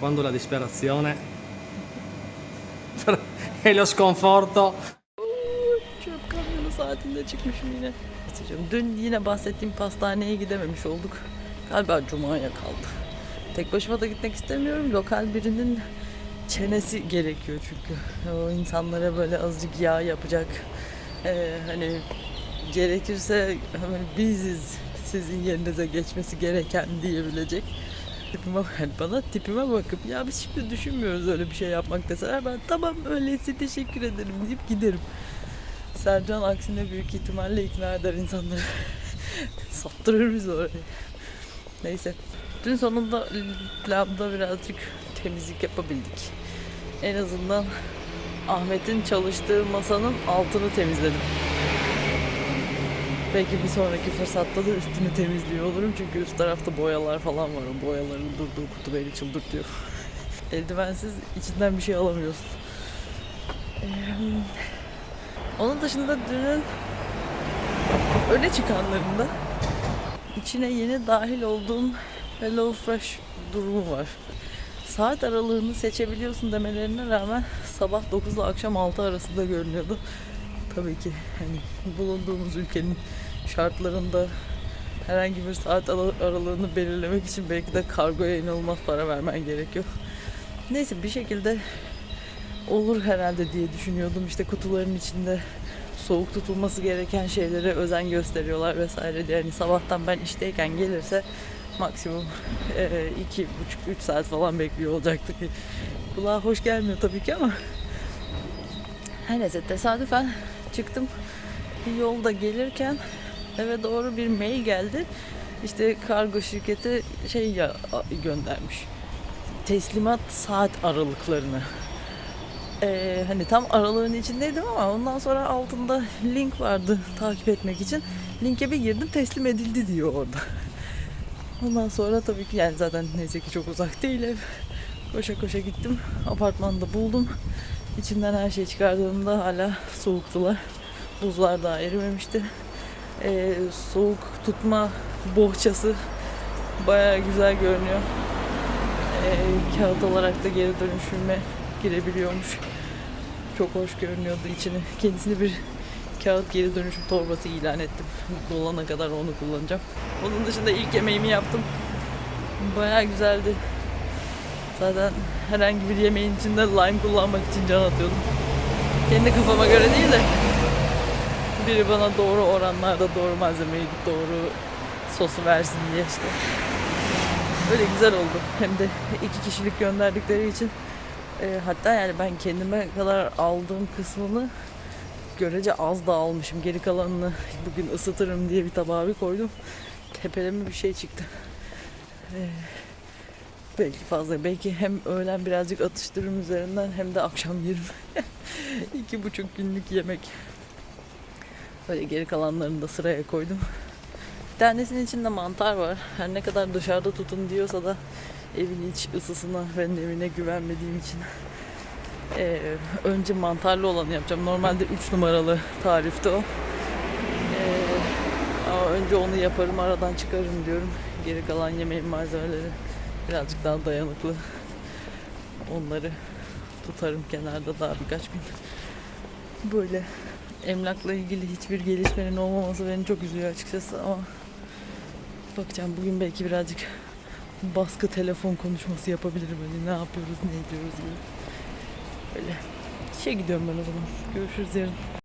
Quando la disperazione e lo sconforto Çöp kamyonu saatinde çıkmışım yine. Dün yine bahsettiğim pastaneye gidememiş olduk. Galiba Cuma'ya kaldı. Tek başıma da gitmek istemiyorum. Lokal birinin çenesi gerekiyor çünkü. O insanlara böyle azıcık yağ yapacak. Ee, hani gerekirse hani biziz sizin yerinize geçmesi gereken diyebilecek. Tipime yani bana tipime bakıp ya biz şimdi düşünmüyoruz öyle bir şey yapmak deseler ben tamam öyleyse teşekkür ederim deyip giderim. Sercan aksine büyük ihtimalle ikna eder insanları. Sattırır bizi oraya. Neyse. Dün sonunda labda birazcık temizlik yapabildik. En azından Ahmet'in çalıştığı masanın altını temizledim. Belki bir sonraki fırsatta da üstünü temizliyor olurum çünkü üst tarafta boyalar falan var. O boyaların durduğu kutu beni çıldırtıyor. Eldivensiz içinden bir şey alamıyorsun. Onun dışında dünün öne çıkanlarında içine yeni dahil olduğum Hello Fresh durumu var. Saat aralığını seçebiliyorsun demelerine rağmen sabah 9 ile akşam 6 arasında görünüyordu. Tabii ki hani bulunduğumuz ülkenin şartlarında herhangi bir saat ara- aralığını belirlemek için belki de kargoya inanılmaz para vermen gerekiyor. Neyse bir şekilde olur herhalde diye düşünüyordum. İşte kutuların içinde soğuk tutulması gereken şeylere özen gösteriyorlar vesaire diye. Yani sabahtan ben işteyken gelirse maksimum eee, iki buçuk üç saat falan bekliyor olacaktı ki. Kulağa hoş gelmiyor tabii ki ama her neyse tesadüfen çıktım yolda gelirken eve doğru bir mail geldi. İşte kargo şirketi şey ya göndermiş. Teslimat saat aralıklarını. Ee, hani tam aralığın içindeydim ama ondan sonra altında link vardı takip etmek için. Linke bir girdim teslim edildi diyor orada. Ondan sonra tabii ki yani zaten neyse ki çok uzak değil ev. Koşa koşa gittim. Apartmanda buldum. İçinden her şeyi çıkardığımda hala soğuktular. Buzlar daha erimemişti. Ee, soğuk tutma bohçası bayağı güzel görünüyor. Ee, kağıt olarak da geri dönüşüme girebiliyormuş. Çok hoş görünüyordu içini. Kendisini bir kağıt geri dönüşüm torbası ilan ettim. Dolana kadar onu kullanacağım. Onun dışında ilk yemeğimi yaptım. Bayağı güzeldi. Zaten herhangi bir yemeğin içinde lime kullanmak için can atıyordum. Kendi kafama göre değil de biri bana doğru oranlarda doğru malzemeyi doğru sosu versin diye işte. Öyle güzel oldu. Hem de iki kişilik gönderdikleri için e, hatta yani ben kendime kadar aldığım kısmını görece az da almışım. Geri kalanını bugün ısıtırım diye bir tabağa bir koydum. Tepeleme bir şey çıktı. E, belki fazla. Belki hem öğlen birazcık atıştırırım üzerinden hem de akşam yerim. İki buçuk günlük yemek. Böyle geri kalanlarını da sıraya koydum. Bir tanesinin içinde mantar var. Her ne kadar dışarıda tutun diyorsa da evin iç ısısına ve nemine güvenmediğim için eee, önce mantarlı olanı yapacağım. Normalde 3 numaralı tarifte o. Eee, ama önce onu yaparım aradan çıkarırım diyorum. Geri kalan yemeğin malzemeleri birazcık daha dayanıklı. Onları tutarım kenarda daha birkaç gün. Böyle emlakla ilgili hiçbir gelişmenin olmaması beni çok üzüyor açıkçası ama bakacağım bugün belki birazcık baskı telefon konuşması yapabilirim hani ne yapıyoruz ne ediyoruz gibi. Böyle işe gidiyorum ben o zaman. Görüşürüz yarın.